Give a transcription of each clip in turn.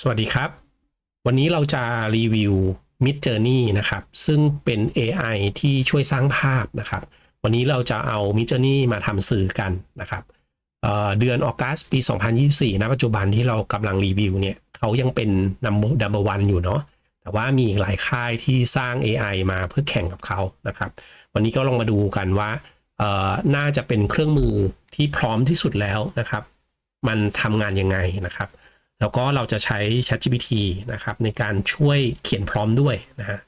สวัสดีครับ วันนี้เราจะรีวิว Mid Journey นะครับ ซึ่งเป็น AI ที่ช่วยสร้างภาพนะครับ วันนี้เราจะเอา Mid Journey มาทำสื่อกันนะครับเเดือนออกัสปี 2024 นะปัจจุบันที่เรากำลังรีวิวเนี่ยเขายังเป็น number number one อยู่เนาะแต่ว่ามีหลายค่ายที่สร้าง AI มาเพื่อแข่งกับเขานะครับ วันนี้ก็ลองมาดูกันว่าน่าจะเป็นเครื่องมือที่พร้อมที่สุดแล้วนะครับ มันทำงานยังไงนะครับ แล้วก็เราจะใช้ ChatGPT นะครับในการช่วยเขียนพร้อมด้วยนะฮะ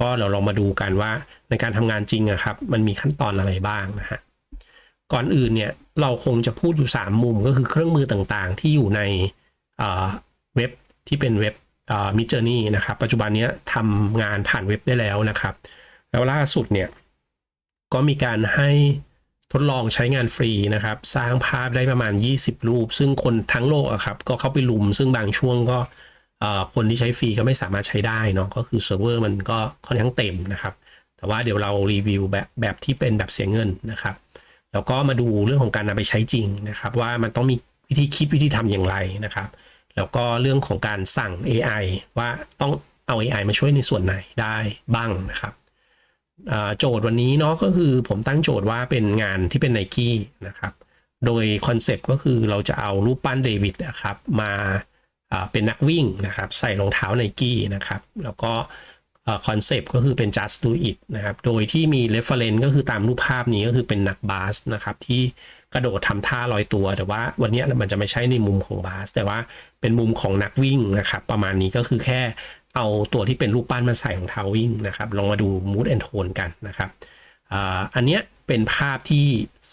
ก็เราลองมาดูกันว่าในการทำงานจริงอะครับมันมีขั้นตอนอะไรบ้างนะฮะก่อนอื่นเนี่ยเราคงจะพูดอยู่ 3 มุมก็คือเครื่องมือต่างๆ ที่อยู่ในเว็บที่เป็นเว็บมิจเจอร์นี่นะครับ ปัจจุบันนี้ทำงานผ่านเว็บได้แล้วนะครับ แล้วล่าสุดเนี่ยก็มีการให้ ทดลองใช้งานฟรีนะครับ สร้างภาพได้ประมาณ 20 รูป ซึ่งคนทั้งโลกอะครับก็เข้าไปลุม ซึ่งบางช่วงก็คนที่ใช้ฟรีก็ไม่สามารถใช้ได้เนาะก็คือเซิร์ฟเวอร์มันก็ค่อนข้างเต็มนะครับ แต่ว่าเดี๋ยวเรารีวิวแบบแบบที่เป็นแบบเสียเงินนะครับ แล้วก็มาดูเรื่องของการนำไปใช้จริงนะครับ ว่ามันต้องมีวิธีคิดวิธีทำอย่างไรนะครับ แล้วก็เรื่องของการสั่ง AI ว่าต้องเอา AI มาช่วยในส่วนไหนได้บ้างนะครับ โจทย์วันนี้เนาะก็คือผมตั้งโจทย์ว่าเป็นงานที่เป็นไนกี้นะครับ โดยคอนเซปต์ก็คือเราจะเอารูปปั้นเดวิดนะครับมาเป็นนักวิ่งนะครับ ใส่รองเท้าไนกี้นะครับ แล้วก็คอนเซปต์ก็คือเป็น just do it นะครับ โดยที่มี reference ก็คือตามรูปภาพนี้ก็คือเป็นนักบาสนะครับ ที่กระโดดทำท่าลอยตัว แต่ว่าวันนี้มันจะไม่ใช่ในมุมของบาส แต่ว่าเป็นมุมของนักวิ่งนะครับ ประมาณนี้ก็คือแค่ เอาตัวที่เป็นรูปปั้นมาใส่รองเทาวิ่งนะครับ ลองมาดู mood and tone กันนะครับอันเนี้ยเป็นภาพที่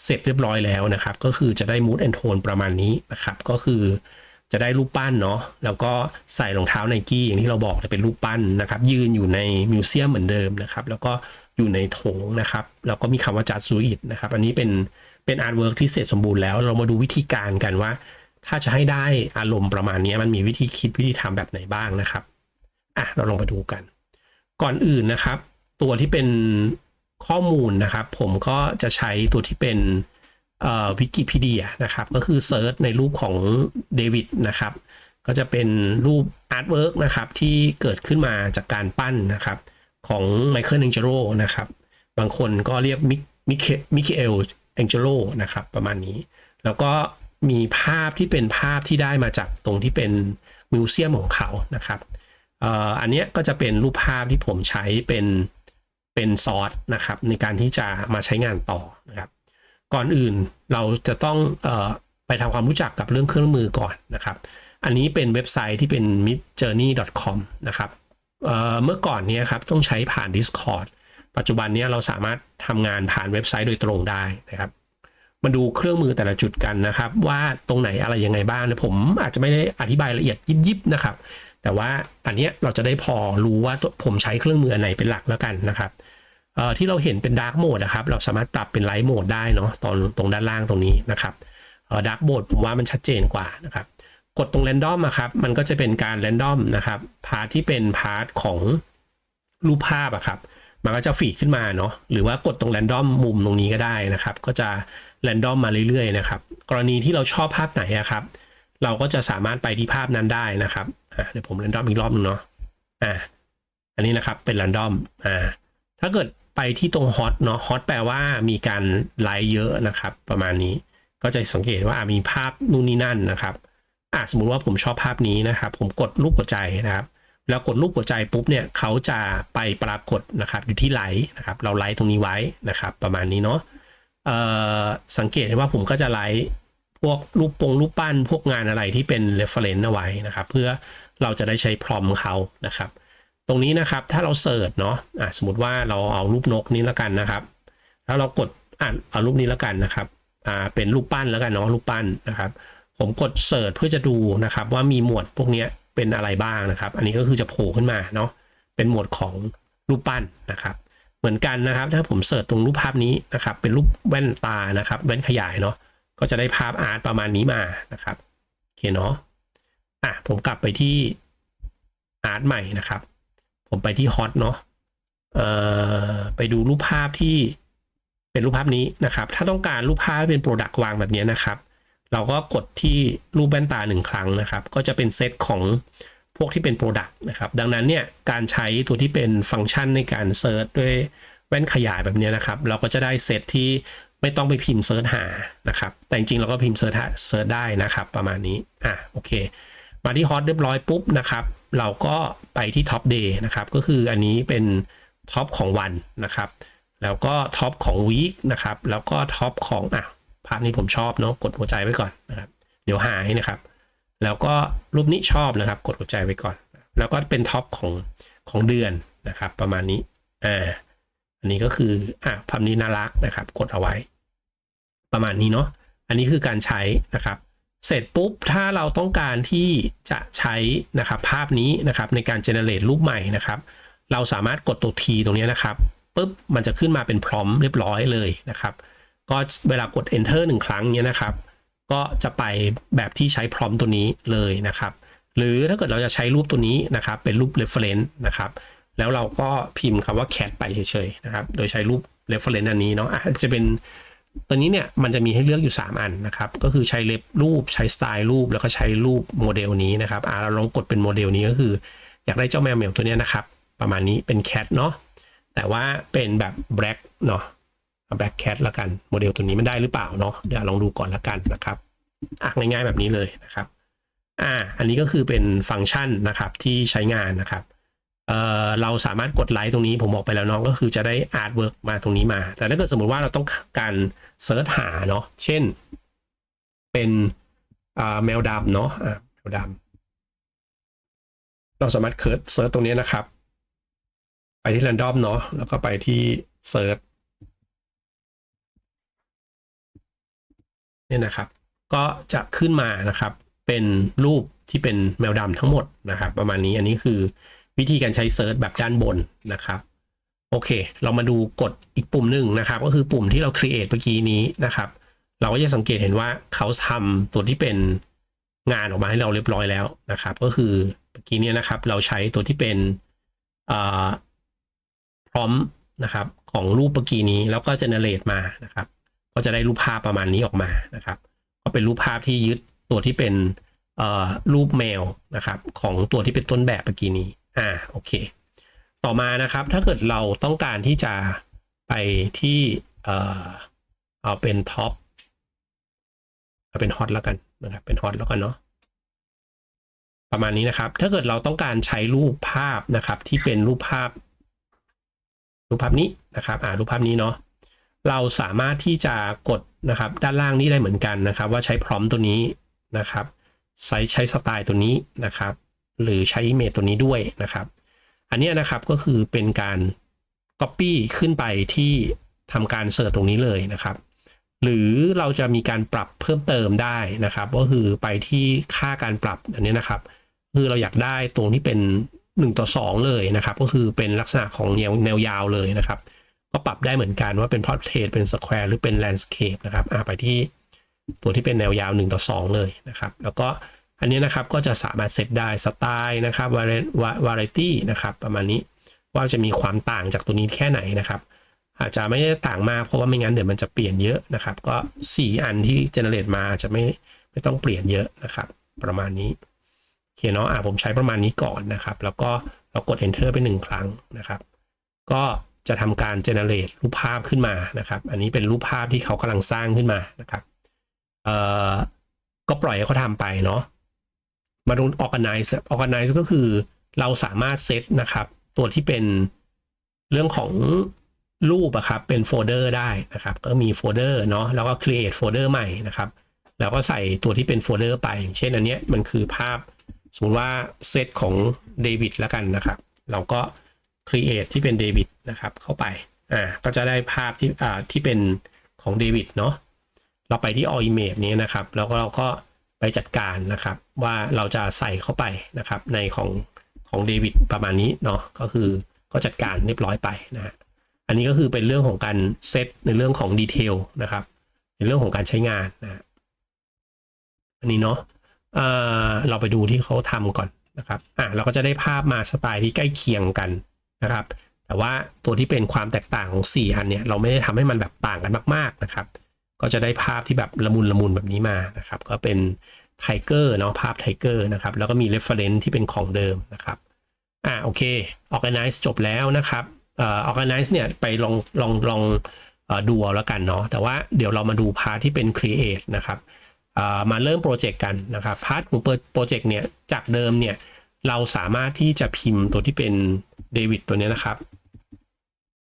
เสร็จเรียบร้อยแล้วนะครับ ก็คือจะได้ mood and tone ประมาณนี้นะครับ ก็คือจะได้รูปปั้นเนาะแล้วก็ใส่รองเท้าไนกี้อย่างที่เราบอกจะเป็นรูปปั้นนะครับ ยืนอยู่ในมิวเซียมเหมือนเดิมนะครับ แล้วก็อยู่ในโถงนะครับ แล้วก็มีคำว่าจัดซูอิดนะครับ อันนี้เป็นเป็นอาร์ตเวิร์กที่เสร็จสมบูรณ์แล้ว เรามาดูวิธีการกันว่า ถ้าจะให้ได้อารมณ์ประมาณนี้มันมีวิธีคิดวิธีทำแบบไหนบ้างนะครับ อะเราลองมาดูกัน ก่อนอื่นนะครับ ตัวที่เป็นข้อมูลนะครับ ผมก็จะใช้ตัวที่เป็นวิกิพีเดียนะครับ ก็คือเซิร์ชในรูปของเดวิดนะครับ ก็จะเป็นรูปอาร์ตเวิร์กนะครับ ที่เกิดขึ้นมาจากการปั้นนะครับ ของไมเคิลแองเจโรนะครับ บางคนก็เรียกมิมิเคมิเคเอลแองเจโรนะครับ ประมาณนี้ แล้วก็มีภาพที่เป็นภาพที่ได้มาจากตรงที่เป็นมิวเซียมของเขานะครับ อันนี้ก็จะเป็นรูปภาพที่ผมใช้เป็นเป็นซอสนะครับในการที่จะมาใช้งานต่อนะครับ ก่อนอื่นเราจะต้องออไปทำความรู้จักกับเรื่องเครื่องมือก่อนนะครับ อันนี้เป็นเว็บไซต์ที่เป็น midjourney.com นะครับเเมื่อก่อนนี้ครับต้องใช้ผ่าน Discord ปัจจุบันนี้เราสามารถทำงานผ่านเว็บไซต์โดยตรงได้นะครับมาดูเครื่องมือแต่ละจุดกันนะครับ ว่าตรงไหนอะไรยังไงบ้างนี่ยผมอาจจะไม่ได้อธิบายละเอียดยิบๆนะครับ แต่ว่าอันนี้เราจะได้พอรู้ว่าผมใช้เครื่องมืออันไหนเป็นหลักแล้วกันนะครับที่เราเห็นเป็นดาร์กโหมดนะครับ เราสามารถปรับเป็นไลท์โหมดได้เนาะตอนตรงด้านล่างตรงนี้นะครับดาร์กโหมดผมว่ามันชัดเจนกว่านะครับ กดตรงแรนดอมอะครับมันก็จะเป็นการแรนดอมนะครับพาร์ทที่เป็นพาร์ทของรูปภาพอะครับมันก็จะฟีดขึ้นมาเนาะหรือว่ากดตรงแรนดอมมุมตรงนี้ก็ได้นะครับ ก็จะแรนดอมมาเรื่อยๆนะครับ กรณีที่เราชอบภาพไหนอะครับ เราก็จะสามารถไปที่ภาพนั้นได้นะครับเดี๋ยวผมแรนดอมอีกรอบนึงเนาะอะอันนี้นะครับเป็นแรนดอมอ่าถ้าเกิดไปที่ตรงฮอตเนาะฮอตแปลว่ามีการไลค์เยอะนะครับ ประมาณนี้ก็จะสังเกตว่ามีภาพนู่นนี่นั่นนะครับอะสมมุติว่าผมชอบภาพนี้นะครับ ผมกดรูปหัวใจนะครับ แล้วกดรูปหัวใจปุ๊บเนี่ยเขาจะไปปรากฏนะครับอยู่ที่ไลค์นะครับ เราไลค์ตรงนี้ไว้นะครับ ประมาณนี้เนาะเอ่อสังเกตว่าผมก็จะไลค์ พวกรูปปงรูปปั้น พวกงานอะไรที่เป็น reference เอาไว้นะครับ เพื่อเราจะได้ใช้พรอมเขานะครับ ตรงนี้นะครับถ้าเราเสิร์ชเนาะะสมมติว่าเราเอารูปนกนี้แล้วกันนะครับ แล้วเรากดอ่านเอารูปนี้แล้วกันนะครับอ่าเป็นรูปปั้นแล้วกันเนาะรูปปั้นนะครับ ผมกดเสิร์ชเพื่อจะดูนะครับ ว่ามีหมวดพวกนี้เป็นอะไรบ้างนะครับ อันนี้ก็คือจะโผล่ขึ้นมาเนาะเป็นหมวดของรูปปั้นนะครับ เหมือนกันนะครับ ถ้าผมเสิร์ชตรงรูปภาพนี้นะครับ เป็นรูปแว่นตานะครับ แว่นขยายเนาะ ก็จะได้ภาพอาร์ตประมาณนี้มานะครับโอเคเนาะอะผมกลับไปที่อาร์ตใหม่นะครับ ผมไปที่ฮอตเนาะเอ่อไปดูรูปภาพที่เป็นรูปภาพนี้นะครับ ถ้าต้องการรูปภาพเป็นโปรดักต์วางแบบนี้นะครับ เราก็กดที่รูปแว่นตาหนึ่งครั้งนะครับ ก็จะเป็นเซตของพวกที่เป็น Product นะครับ ดังนั้นเนี่ยการใช้ตัวที่เป็นฟังก์ชันในการเซิร์ชด้วยแว่นขยายแบบนี้นะครับ เราก็จะได้เซตที่ ไม่ต้องไปพิมพ์เซิร์ชหานะครับ แต่จริงๆเราก็พิมพ์เซิร์ชเซิร์ชได้นะครับ ประมาณนี้อะโอเค มาที่ฮอตเรียบร้อยปุ๊บนะครับ เราก็ไปที่ท็อปเดย์นะครับ ก็คืออันนี้เป็นท็อปของวันนะครับ แล้วก็ท็อปของวีคนะครับ แล้วก็ท็อปของอะภาพนี้ผมชอบเนาะกดหัวใจไว้ก่อนนะครับ เดี๋ยวหายนะครับ แล้วก็รูปนี้ชอบนะครับ กดหัวใจไว้ก่อน แล้วก็เป็นท็อปของของเดือนนะครับ ประมาณนี้อ่า อันนี้ก็คืออะภาพนี้น่ารักนะครับ กดเอาไว้ ประมาณนี้เนาะอันนี้คือการใช้นะครับ เสร็จปุ๊บถ้าเราต้องการที่จะใช้นะครับภาพนี้นะครับในการเจเนเรตรูปใหม่นะครับ เราสามารถกดตัว T ตรงนี้นะครับปุ๊บมันจะขึ้นมาเป็นพร้อมเรียบร้อยเลยนะครับ ก็เวลากด enter หนึ่งครั้งเนี้ยนะครับ ก็จะไปแบบที่ใช้พร้อมตัวนี้เลยนะครับ หรือถ้าเกิดเราจะใช้รูปตัวนี้นะครับ เป็นรูป reference นะครับ แล้วเราก็พิมพ์คำว่า cat ไปเฉยๆนะครับ โดยใช้รูป reference อันนี้เนาะอะจะเป็นตัวนี้เนี่ยมันจะมีให้เลือกอยู่ 3 อันนะครับ ก็คือใช้เล็บรูปใช้สไตล์รูปแล้วก็ใช้รูปโมเดลนี้นะครับอะเราลองกดเป็นโมเดลนี้ก็คือ อยากได้เจ้าแมวเหมียวตัวนี้นะครับ ประมาณนี้เป็น cat เนาะแต่ว่าเป็นแบบ black เนาะ black cat ละกันโมเดลตัวนี้มันได้หรือเปล่าเนาะเดี๋ยวลองดูก่อนละกันนะครับอะง่ายๆแบบนี้เลยนะครับอ่าอันนี้ก็คือเป็นฟังก์ชันนะครับที่ใช้งานนะครับ เเราสามารถกดไลค์ตรงนี้ผมบอกไปแล้วเนาะก็คือจะได้อาร์ตเวิร์กมาตรงนี้มา แต่ถ้าเกิดสมมติว่าเราต้องการเซิร์ชหาเนาะเช่น เป็นแมวดำเนาะแมวดำเราสามารถเคิร์ดเซิร์ชตรงนี้นะครับ ไปที่ random เนาะแล้วก็ไปที่เซิร์ชเนี่ยนะครับ ก็จะขึ้นมานะครับ เป็นรูปที่เป็นแมวดำทั้งหมดนะครับ ประมาณนี้อันนี้คือ วิธีการใช้เซิร์ชแบบด้านบนนะครับโอเค เรามาดูกดอีกปุ่มหนึ่งนะครับ ก็คือปุ่มที่เรา create เมื่อกี้นี้นะครับ เราก็จะสังเกตเห็นว่าเขาทำตัวที่เป็นงานออกมาให้เราเรียบร้อยแล้วนะครับ ก็คือเมื่อกี้เนี้นะครับ เราใช้ตัวที่เป็นพร้อมนะครับของรูปเมื่อกี้นี้แล้วก็ generate มานะครับ ก็จะได้รูปภาพประมาณนี้ออกมานะครับ ก็เป็นรูปภาพที่ยึดตัวที่เป็นรูปแมวนะครับ ของตัวที่เป็นต้นแบบเมื่อกี้นี้ อ่าโอเค ต่อมานะครับถ้าเกิดเราต้องการที่จะไปที่เอ่อเอาเป็นท็อปเอาเป็นฮอตแล้วกันนะครับเป็นฮอตแล้วกันเนาะประมาณนี้นะครับ ถ้าเกิดเราต้องการใช้รูปภาพนะครับ ที่เป็นรูปภาพ รูปภาพนี้นะครับอ่ารูปภาพนี้เนาะเราสามารถที่จะกดนะครับ ด้านล่างนี้ได้เหมือนกันนะครับ ว่าใช้พร้อมตัวนี้นะครับ ใช้ใช้สไตล์ตัวนี้นะครับ หรือใช้เมจตัวนี้ด้วยนะครับ อันนี้นะครับก็คือเป็นการ Copy ขึ้นไปที่ทำการเสิร์ชตรงนี้เลยนะครับ หรือเราจะมีการปรับเพิ่มเติมได้นะครับ ก็คือไปที่ค่าการปรับอันนี้นะครับ คือเราอยากได้ตรงที่เป็น 1 ต่อ 2 เลยนะครับ ก็คือเป็นลักษณะของแนวแนวยาวเลยนะครับ ก็ปรับได้เหมือนกันว่าเป็น portrait เป็น square หรือเป็น landscape นะครับไปที่ตัวที่เป็นแนวยาว 1 ต่อ 2 เลยนะครับ แล้วก็ อันนี้นะครับก็จะสามารถเซตได้สไตล์นะครับ variety นะครับประมาณนี้ว่าจะมีความต่างจากตัวนี้แค่ไหนนะครับอาจจะไม่ได้ต่างมากเพราะว่าไม่งั้นเดี๋ยวมันจะเปลี่ยนเยอะนะครับ ก็ 4 อันที่ generate มาจะไม่ไม่ต้องเปลี่ยนเยอะนะครับ ประมาณนี้โอเคเนาะอ่าผมใช้ประมาณนี้ก่อนนะครับ แล้วก็เรากด enter ไป 1 ครั้งนะครับ ก็จะทำการ generate รูปภาพขึ้นมานะครับ อันนี้เป็นรูปภาพที่เขากำลังสร้างขึ้นมานะครับเอ่อก็ปล่อยให้เขาทำไปเนาะ มาดู organize organize ก็คือเราสามารถเซตนะครับ ตัวที่เป็นเรื่องของรูปอะครับเป็นโฟลเดอร์ได้นะครับ ก็มีโฟลเดอร์เนาะแล้วก็ create โฟลเดอร์ใหม่นะครับ แล้วก็ใส่ตัวที่เป็นโฟลเดอร์ไป เช่นอันเนี้ยมันคือภาพสมมติว่าเซตของเดวิดแล้วกันนะครับ เราก็ create ที่เป็นเดวิดนะครับเข้าไปอ่าก็จะได้ภาพที่อ่าที่เป็นของเดวิดเนาะเราไปที่ all image นี้นะครับ แล้วก็เราก็ ไปจัดการนะครับ ว่าเราจะใส่เข้าไปนะครับ ในของของเดวิดประมาณนี้เนาะก็คือก็จัดการเรียบร้อยไปนะฮะอันนี้ก็คือเป็นเรื่องของการเซตในเรื่องของดีเทลนะครับในเรื่องของการใช้งานนะอันนี้เนาะเออเราไปดูที่เขาทำก่อนนะครับอะเราก็จะได้ภาพมาสไตล์ที่ใกล้เคียงกันนะครับ แต่ว่าตัวที่เป็นความแตกต่างของ 4 อันเนี่ยเราไม่ได้ทำให้มันแบบต่างกันมาก ๆนะครับ ก็จะได้ภาพที่แบบละมุนละมุนแบบนี้มานะครับก็เป็นไทเกอร์เนาะภาพไทเกอร์นะครับแล้วก็มี reference ที่เป็นของเดิมนะครับอ่าโอเค organize จบแล้วนะครับเอ่อ organize เนี่ยไปลองลองลองดูเอาแล้วกันเนาะแต่ว่าเดี๋ยวเรามาดูพาร์ทที่เป็น create นะครับมาเริ่มโปรเจกต์กันนะครับพาร์ทของโปรเจกต์เนี่ยจากเดิมเนี่ยเราสามารถที่จะพิมพ์ตัวที่เป็นเดวิดตัวเนี้ยนะครับ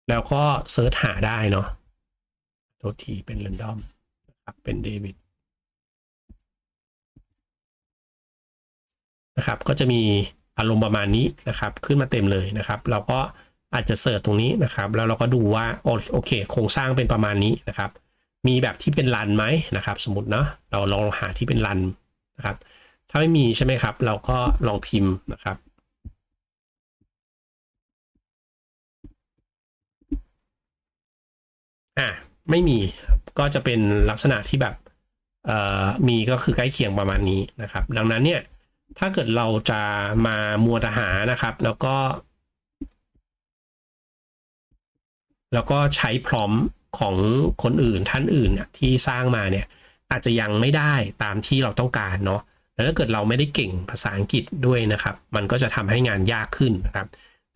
แล้วก็เซิร์ชหาได้เนาะ ตัวทีเป็น random นะครับเป็นเดวิดนะครับก็จะมีอารมณ์ประมาณนี้นะครับ ขึ้นมาเต็มเลยนะครับ เราก็อาจจะเสิร์ชตรงนี้นะครับ แล้วเราก็ดูว่าโอโอเค โครงสร้างเป็นประมาณนี้นะครับ มีแบบที่เป็นรันไหมนะครับ สมมติเนาะเราลองหาที่เป็นรันนะครับ ถ้าไม่มีใช่ไหมครับ เราก็ลองพิมพ์นะครับอะ ไม่มีก็จะเป็นลักษณะที่แบบมีก็คือใกล้เคียงประมาณนี้นะครับ ดังนั้นเนี่ยถ้าเกิดเราจะมามัวแตหานะครับ แล้วก็ แล้วก็ใช้พร้อมของคนอื่นท่านอื่นเนี่ยที่สร้างมาเนี่ยอาจจะยังไม่ได้ตามที่เราต้องการเนาะแล้วถ้าเกิดเราไม่ได้เก่งภาษาอังกฤษด้วยนะครับ มันก็จะทำให้งานยากขึ้นนะครับ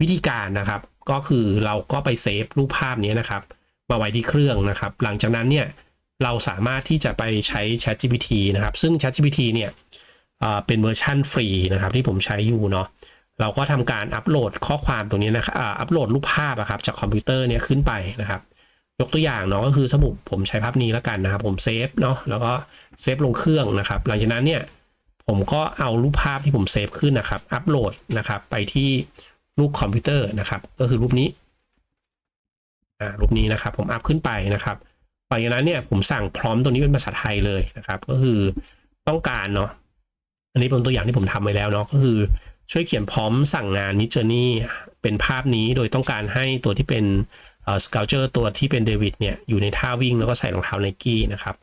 วิธีการนะครับก็คือเราก็ไปเซฟรูปภาพนี้นะครับ มาไว้ที่เครื่องนะครับ หลังจากนั้นเนี่ยเราสามารถที่จะไปใช้ ChatGPT นะครับ ซึ่ง ChatGPT เนี่ยเป็นเวอร์ชั่นฟรีนะครับที่ผมใช้อยู่เนาะเราก็ทำการอัปโหลดข้อความตรงนี้นะครับอัปโหลดรูปภาพอะครับจากคอมพิวเตอร์เนี่ยขึ้นไปนะครับ ยกตัวอย่างเนาะก็คือสมมุติผมใช้ภาพนี้แล้วกันนะครับ ผมเซฟเนาะแล้วก็เซฟลงเครื่องนะครับ หลังจากนั้นเนี่ยผมก็เอารูปภาพที่ผมเซฟขึ้นนะครับ อัปโหลดนะครับไปที่รูปคอมพิวเตอร์นะครับ ก็คือรูปนี้ อ่ารูปนี้นะครับผมอัพขึ้นไปนะครับหลังจากนั้นเนี่ยผมสั่งพร้อมตัวนี้เป็นภาษาไทยเลยนะครับ ก็คือต้องการเนาะอันนี้เป็นตัวอย่างที่ผมทำไว้แล้วเนาะก็คือช่วยเขียนพร้อมสั่งงานนิจเจอร์นี่เป็นภาพนี้โดยต้องการให้ตัวที่เป็นสเกลเจอร์ตัวที่เป็นเดวิดเนี่ยอยู่ในท่าวิ่งแล้วก็ใส่รองเท้าไนกี้นะครับ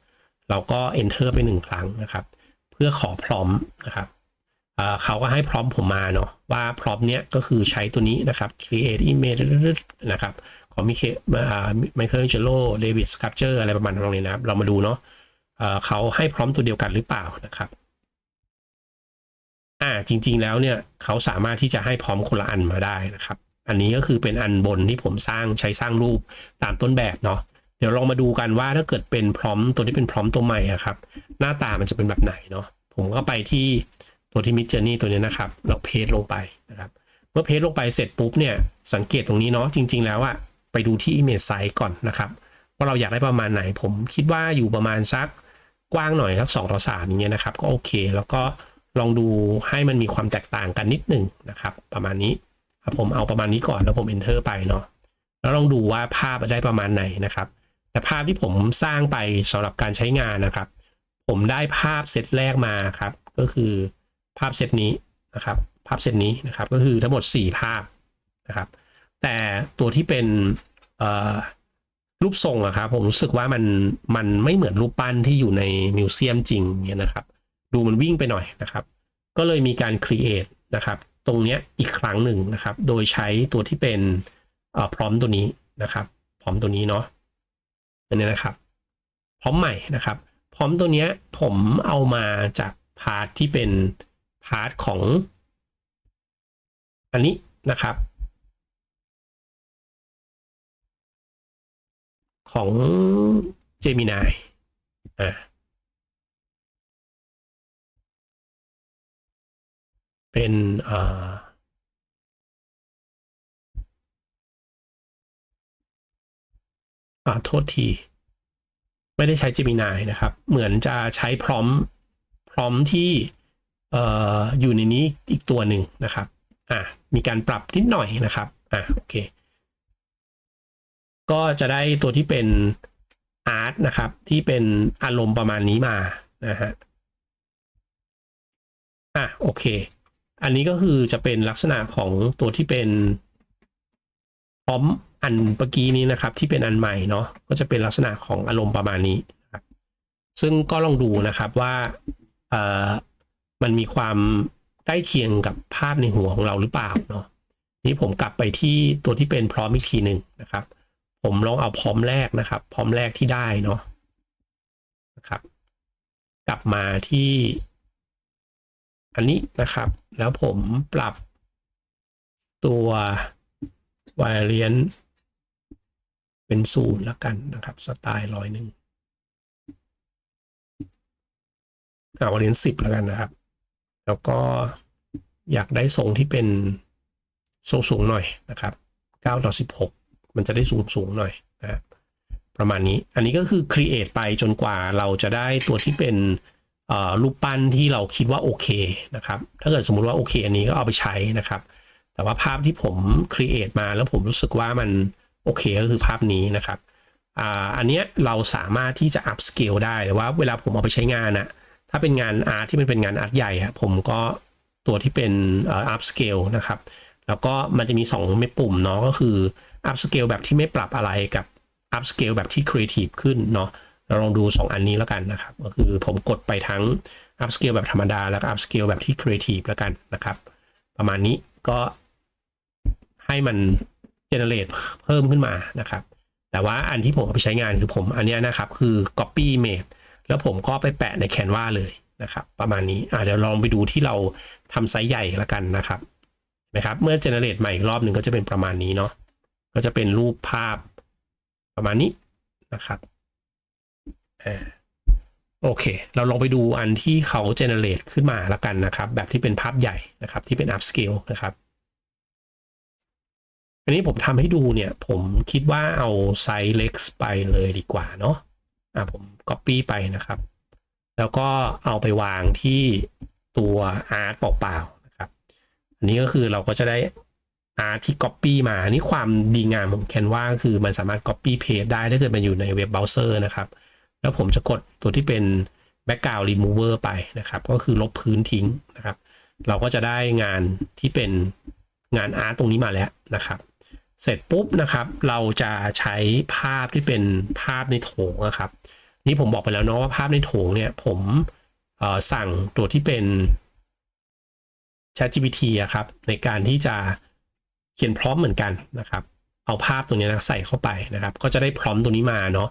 เราก็ enter ไปหนึ่งครั้งนะครับ เพื่อขอพร้อมนะครับเอ่อเขาก็ให้พร้อมผมมาเนาะว่าพร้อมเนี้ยก็คือใช้ตัวนี้นะครับ create image นะครับ ของมิเคไมเคิลเจโลเดวิดสครับเจอร์อะไรประมาณนั้นนะครับ เรามาดูเนาะเอ่อเขาให้พร้อมตัวเดียวกันหรือเปล่านะครับอ่าจริง ๆ แล้วเนี่ยเขาสามารถที่จะให้พร้อมคนละอันมาได้นะครับ อันนี้ก็คือเป็นอันบนที่ผมสร้างใช้สร้างรูปตามต้นแบบเนาะเดี๋ยวลองมาดูกันว่าถ้าเกิดเป็นพร้อมตัวที่เป็นพร้อมตัวใหม่อะครับ หน้าตามันจะเป็นแบบไหนเนาะผมก็ไปที่ตัวที่มิจเจอร์นี่ตัวนี้นะครับ เราเพจลงไปนะครับ เมื่อเพจลงไปเสร็จปุ๊บเนี่ยสังเกตตรงนี้เนาะจริง ๆ แล้วอะ ไปดูที่ image size ก่อนนะครับ ว่าเราอยากได้ประมาณไหน ผมคิดว่าอยู่ประมาณสักกว้างหน่อยครับ2ต่อ3อย่างเงี้ยนะครับ ก็โอเค แล้วก็ลองดูให้มันมีความแตกต่างกันนิดหนึ่งนะครับ ประมาณนี้ครับผมเอาประมาณนี้ก่อนแล้วผม enter ไปเนาะแล้วลองดูว่าภาพจะได้ประมาณไหนนะครับ แต่ภาพที่ผมสร้างไปสำหรับการใช้งานนะครับ ผมได้ภาพเซตแรกมาครับ ก็คือภาพเซตนี้นะครับ ภาพเซตนี้นะครับ ก็คือทั้งหมด 4 ภาพนะครับ แต่ตัวที่เป็นรูปทรงอะครับผมรู้สึกว่ามันมันไม่เหมือนรูปปั้นที่อยู่ในมิวเซียมจริงเนี่ยนะครับ ดูมันวิ่งไปหน่อยนะครับ ก็เลยมีการครีเอทนะครับ ตรงเนี้ยอีกครั้งหนึ่งนะครับ โดยใช้ตัวที่เป็นพร้อมตัวนี้นะครับ พร้อมตัวนี้เนาะอันนี้นะครับ พร้อมใหม่นะครับ พร้อมตัวเนี้ยผมเอามาจากพาร์ทที่เป็นพาร์ทของอันนี้นะครับ ของ Gemini อ่าเป็นอ่าอ่าโทษที ไม่ได้ใช้ Gemini นะครับ เหมือนจะใช้พร้อมพร้อมที่เอ่ออยู่ในนี้อีกตัวหนึ่งนะครับอ่ามีการปรับนิดหน่อยนะครับอ่าโอเค ก็จะได้ตัวที่เป็นอาร์ตนะครับ ที่เป็นอารมณ์ประมาณนี้มานะฮะอะโอเค อันนี้ก็คือจะเป็นลักษณะของตัวที่เป็นพร้อมอันเมื่อกี้นี้นะครับ ที่เป็นอันใหม่เนาะก็จะเป็นลักษณะของอารมณ์ประมาณนี้นะครับซึ่งก็ลองดูนะครับว่าเอ่อมันมีความใกล้เคียงกับภาพในหัวของเราหรือเปล่าเนาะนี้ผมกลับไปที่ตัวที่เป็นพร้อมอีกทีหนึ่งนะครับ ผมลองเอาพร้อมแรกนะครับ พร้อมแรกที่ได้เนาะนะครับ กลับมาที่ อันนี้นะครับ แล้วผมปรับตัว variant เป็นศูนย์แล้วกันนะครับ สไตล์ร้อยหนึ่งเอา variant สิบแล้วกันนะครับ แล้วก็อยากได้ทรงที่เป็นทรงสูงหน่อยนะครับ9ต่อ16 มันจะได้สูงสูงหน่อยนะประมาณนี้ อันนี้ก็คือ create ไปจนกว่าเราจะได้ตัวที่เป็นรูปปั้นที่เราคิดว่าโอเคนะครับ ถ้าเกิดสมมุติว่าโอเค อันนี้ก็เอาไปใช้นะครับ แต่ว่าภาพที่ผม create มาแล้วผมรู้สึกว่ามันโอเคก็คือภาพนี้นะครับอ่าอันเนี้ยเราสามารถที่จะ up scale ได้แต่ว่าเวลาผมเอาไปใช้งานอะถ้าเป็นงานอาร์ตที่มันเป็นงานอาร์ตใหญ่อะผมก็ตัวที่เป็น up scale นะครับ แล้วก็มันจะมี2เม็ดปุ่มเนาะก็คือ up scale แบบที่ไม่ปรับอะไรกับ up scale แบบที่ creative ขึ้นเนาะเราลองดู 2 อันนี้แล้วกันนะครับ ก็คือผมกดไปทั้ง up scale แบบธรรมดา แล้วก็ up scale แบบที่ creative แล้วกันนะครับ ประมาณนี้ก็ให้มัน generate เพิ่มขึ้นมานะครับ แต่ว่าอันที่ผมเอาไปใช้งานคือผมอันนี้นะครับคือ copy image แล้วผมก็ไปแปะใน Canva เลยนะครับ ประมาณนี้อ่าเดี๋ยวลองไปดูที่เราทำไซส์ใหญ่แล้วกันนะครับนะครับ เมื่อ generate ใหม่อีกรอบหนึ่งก็จะเป็นประมาณนี้เนาะ ก็จะเป็นรูปภาพประมาณนี้นะครับอ่าโอเค เราลองไปดูอันที่เขา generate ขึ้นมาแล้วกันนะครับ แบบที่เป็นภาพใหญ่นะครับ ที่เป็น upscale นะครับ อันนี้ผมทำให้ดูเนี่ย ผมคิดว่าเอาไซส์เล็กไปเลยดีกว่าเนาะ อ่าผม copy ไปนะครับ แล้วก็เอาไปวางที่ตัวอาร์ตเปล่าๆนะครับ อันนี้ก็คือเราก็จะได้ อาร์ตที่ copy มาอันนี้ความดีงามของ Canva คือมันสามารถ copy paste ได้ถ้าเกิดมันอยู่ในเว็บเบราว์เซอร์นะครับ แล้วผมจะกดตัวที่เป็น background remover ไปนะครับ ก็คือลบพื้นทิ้งนะครับ เราก็จะได้งานที่เป็นงานอาร์ตตรงนี้มาแล้วนะครับ เสร็จปุ๊บนะครับ เราจะใช้ภาพที่เป็นภาพในโถงนะครับ นี่ผมบอกไปแล้วเนาะว่าภาพในโถงเนี่ยผมสั่งตัวที่เป็น ChatGPT อะครับในการที่จะ เขียนพร้อมเหมือนกันนะครับ เอาภาพตรงนี้นะใส่เข้าไปนะครับ ก็จะได้พร้อมตรงนี้มาเนาะ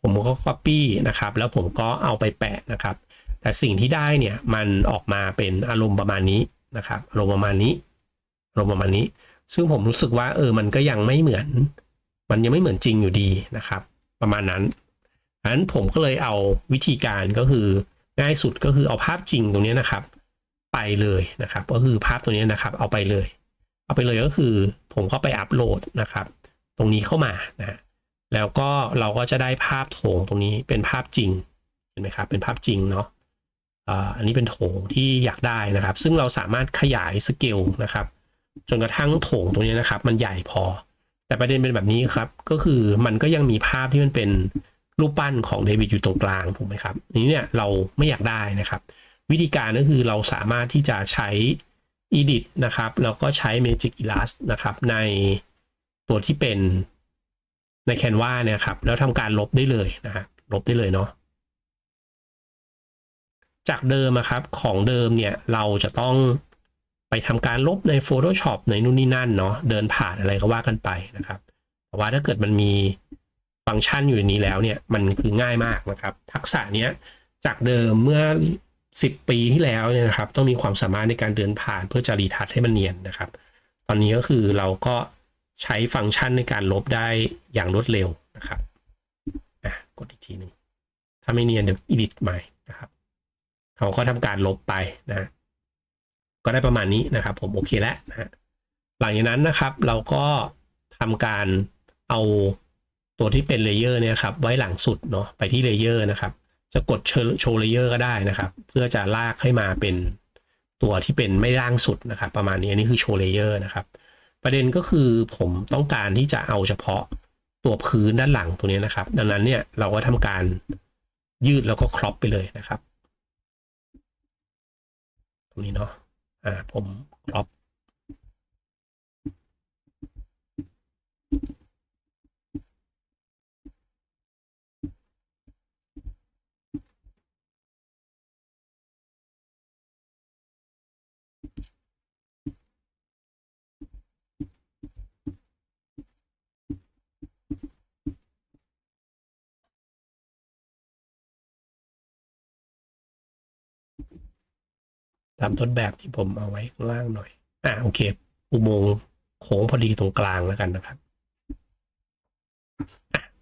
ผมก็ copy นะครับ แล้วผมก็เอาไปแปะนะครับ แต่สิ่งที่ได้เนี่ยมันออกมาเป็นอารมณ์ประมาณนี้นะครับอารมณ์ประมาณนี้อารมณ์ประมาณนี้ ซึ่งผมรู้สึกว่าเออมันก็ยังไม่เหมือน มันยังไม่เหมือนจริงอยู่ดีนะครับ ประมาณนั้นอันนั้นผมก็เลยเอาวิธีการก็คือง่ายสุดก็คือเอาภาพจริงตรงนี้นะครับ ไปเลยนะครับ ก็คือภาพตัวนี้นะครับ เอาไปเลย เอาไปเลยก็คือ ผมก็ไปอัปโหลดนะครับ ตรงนี้เข้ามานะแล้วก็เราก็จะได้ภาพโถงตรงนี้เป็นภาพจริงเห็นไหมครับเป็นภาพจริงเนาะอันนี้เป็นโถงที่อยากได้นะครับ ซึ่งเราสามารถขยายสเกลนะครับ จนกระทั่งโถงตรงนี้นะครับ มันใหญ่พอ แต่ประเด็นเป็นแบบนี้ครับ ก็คือมันก็ยังมีภาพที่มันเป็นรูปปั้นของเดวิดอยู่ตรงกลางถูกไหมครับนี้เนี่ยเราไม่อยากได้นะครับ วิธีการก็คือเราสามารถที่จะใช้ edit นะครับ แล้วก็ใช้ magic elast นะครับ ในตัวที่เป็นใน Canva เนี่ยครับ แล้วทำการลบได้เลยนะฮะลบได้เลยเนาะจากเดิมครับของเดิมเนี่ยเราจะต้องไปทำการลบใน Photoshop ในนู่นนี่นั่นเนาะเดินผ่านอะไรก็ว่ากันไปนะครับ แต่ว่าถ้าเกิดมันมีฟังก์ชันอยู่ในนี้แล้วเนี่ยมันคือง่ายมากนะครับ ทักษะเนี้ยจากเดิมเมื่อ 10 ปีที่แล้วเนี่ยนะครับ ต้องมีความสามารถในการเดินผ่านเพื่อจะรีทัชให้มันเนียนนะครับ ตอนนี้ก็คือเราก็ใช้ฟังก์ชันในการลบได้อย่างรวดเร็วนะครับอะกดอีกทีหนึ่งถ้าไม่เนียนเดี๋ยวอิดิทใหม่นะครับ เขาก็ทำการลบไปนะก็ได้ประมาณนี้นะครับ ผมโอเคแล้วนะฮะหลังจากนั้นนะครับเราก็ทำการเอาตัวที่เป็นเลเยอร์เนี่ยครับไว้หลังสุดเนาะไปที่เลเยอร์นะครับ จะกดโชว์เลเยอร์ก็ได้นะครับ เพื่อจะลากให้มาเป็นตัวที่เป็นไม่ล่างสุดนะครับ ประมาณนี้อันนี้คือโชว์เลเยอร์นะครับ ประเด็นก็คือผมต้องการที่จะเอาเฉพาะตัวพื้นด้านหลังตัวนี้นะครับ ดังนั้นเนี่ยเราก็ทำการยืดแล้วก็ครอปไปเลยนะครับ ตรงนี้เนาะอ่าผมครอป ตามต้นแบบที่ผมเอาไว้ข้างล่างหน่อย อะโอเค อุโมงค์โค้งพอดีตรงกลางแล้วกันนะครับ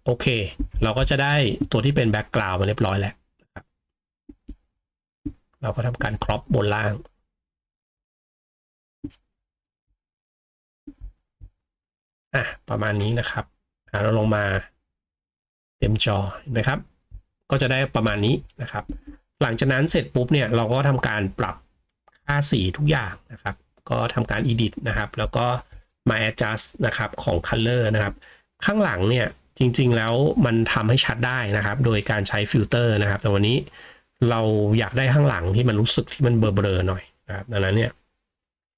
โอเค เราก็จะได้ตัวที่เป็นแบ็กกราวด์มาเรียบร้อยแล้วนะครับเราก็ทำการครอปบนล่าง อะ ประมาณนี้นะครับอะเราลงมาเต็มจอนไหมครับ ก็จะได้ประมาณนี้นะครับ หลังจากนั้นเสร็จปุ๊บเนี่ย เราก็ทำการปรับาสีทุกอย่างนะครับ ก็ทำการ edit นะครับ แล้วก็มา adjust นะครับของ color นะครับ ข้างหลังเนี่ยจริงๆแล้วมันทำให้ชัดได้นะครับ โดยการใช้ฟิลเตอร์นะครับ แต่วันนี้เราอยากได้ข้างหลังที่มันรู้สึกที่มันเบลอๆหน่อยนะครับดังนั้นเนี่ย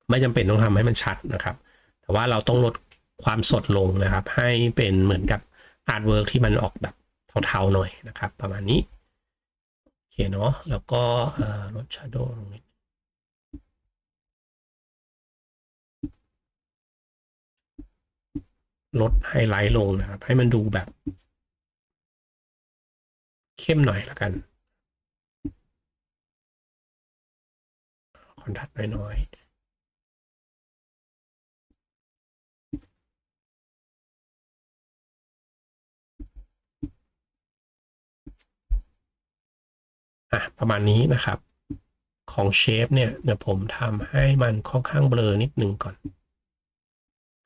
ไม่จำเป็นต้องทำให้มันชัดนะครับ แต่ว่าเราต้องลดความสดลงนะครับ ให้เป็นเหมือนกับอาร์ตเวิร์กที่มันออกแบบเทาๆหน่อยนะครับ ประมาณนี้ โอเคเนาะแล้วก็ลดชาร์โดลงนิด ลดไฮไลท์ลงนะครับ ให้มันดูแบบ เข้มหน่อยละกัน คอนทัสน้อยๆอะประมาณนี้นะครับ ของเชฟเนี่ยเดี๋ยวผมทำให้มันค่อนข้างเบลอนิดนึงก่อน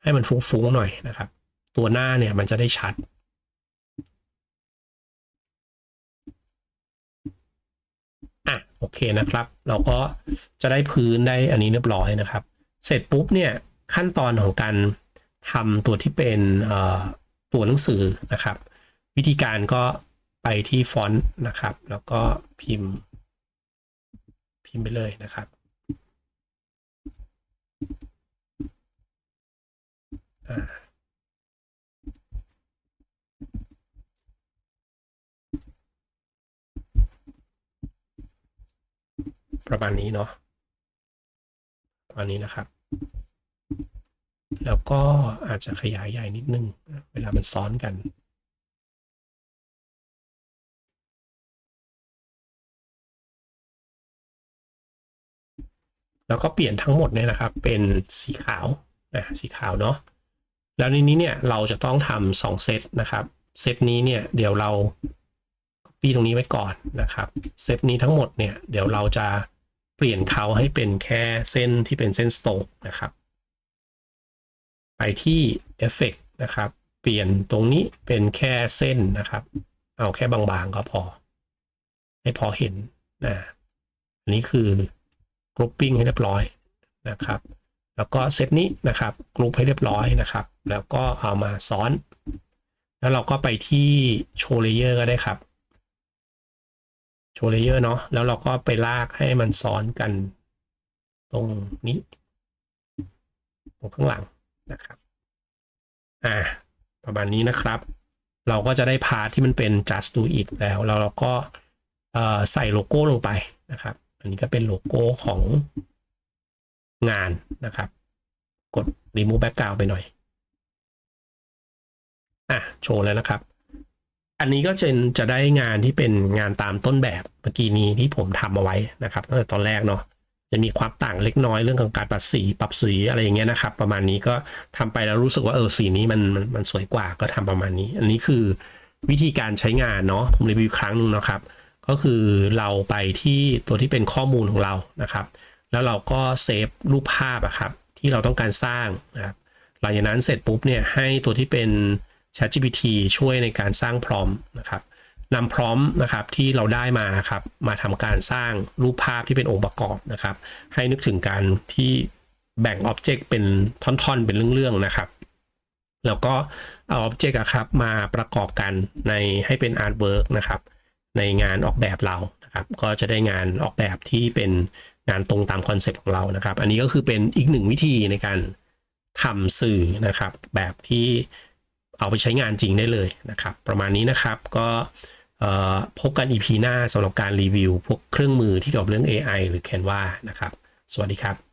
ให้มันฟุ้งๆหน่อยนะครับ ตัวหน้าเนี่ยมันจะได้ชัด อะโอเคนะครับ เราก็จะได้พื้นได้อันนี้เรียบร้อยนะครับ เสร็จปุ๊บเนี่ยขั้นตอนของการทำตัวที่เป็นตัวหนังสือนะครับ วิธีการก็ไปที่ฟอนต์นะครับ แล้วก็พิมพ์ พิมพ์ไปเลยนะครับอ่า ประมาณนี้เนาะประมาณนี้นะครับ แล้วก็อาจจะขยายใหญ่นิดนึง เวลามันซ้อนกันแล้วก็เปลี่ยนทั้งหมดเนี่ยนะครับ เป็นสีขาวนะสีขาวเนาะแล้วในนี้เนี่ยเราจะต้องทำสองเซตนะครับเซตนี้เนี่ยเดี๋ยวเราปีตรงนี้ไว้ก่อนนะครับเซตนี้ทั้งหมดเนี่ยเดี๋ยวเราจะ เปลี่ยนเขาให้เป็นแค่เส้นที่เป็นเส้นสโตกนะครับ ไปที่เอฟเฟกนะครับ เปลี่ยนตรงนี้เป็นแค่เส้นนะครับ เอาแค่บางๆก็พอ ให้พอเห็นนะอันนี้คือ grouping ให้เรียบร้อยนะครับ แล้วก็เซตนี้นะครับกรุ๊ปให้เรียบร้อยนะครับ แล้วก็เอามาซ้อน แล้วเราก็ไปที่โชว์เลเยอร์ก็ได้ครับ โชว์เลเยอร์เนาะแล้วเราก็ไปลากให้มันซ้อนกันตรงนี้ตรงข้างหลังนะครับอ่าประมาณนี้นะครับ เราก็จะได้พาร์ทที่มันเป็น just do it แล้วแล้วเราก็ใส่โลโก้ลงไปนะครับ อันนี้ก็เป็นโลโก้ของงานนะครับ กด remove background ไปหน่อยอะโชว์แล้วนะครับ อันนี้ก็จะจะได้งานที่เป็นงานตามต้นแบบเมื่อกี้นี้ที่ผมทำเอาไว้นะครับตั้งแต่ตอนแรกเนาะจะมีความต่างเล็กน้อยเรื่องของการปรับสีปรับสีอะไรอย่างเงี้ยนะครับ ประมาณนี้ก็ทำไปแล้วรู้สึกว่าเออสีนี้มันมันมันสวยกว่าก็ทำประมาณนี้ อันนี้คือวิธีการใช้งานเนาะผมรีวิวครั้งหนึ่งนะครับ ก็คือเราไปที่ตัวที่เป็นข้อมูลของเรานะครับ แล้วเราก็เซฟรูปภาพอะครับที่เราต้องการสร้างนะครับหลังจากนั้นเสร็จปุ๊บเนี่ยให้ตัวที่เป็น ChatGPT ช่วยในการสร้างพร้อมนะครับนำพร้อมนะครับที่เราได้มาครับมาทำการสร้างรูปภาพที่เป็นองค์ประกอบนะครับ ให้นึกถึงการที่แบ่งอ็อบเจกต์เป็นท่อนๆ เป็นเรื่องๆนะครับ แล้วก็เอาอ็อบเจกต์ครับมาประกอบกันในให้เป็นอาร์ตเวิร์กนะครับ ในงานออกแบบเรานะครับ ก็จะได้งานออกแบบที่เป็นงานตรงตามคอนเซปต์ของเรานะครับ อันนี้ก็คือเป็นอีกหนึ่งวิธีในการทำสื่อนะครับ แบบที่ เอาไปใช้งานจริงได้เลยนะครับ ประมาณนี้นะครับก็พบกัน EP หน้าสำหรับการรีวิว พวกเครื่องมือที่เกี่ยวกับเรื่อง AI หรือ Canva นะครับ สวัสดีครับ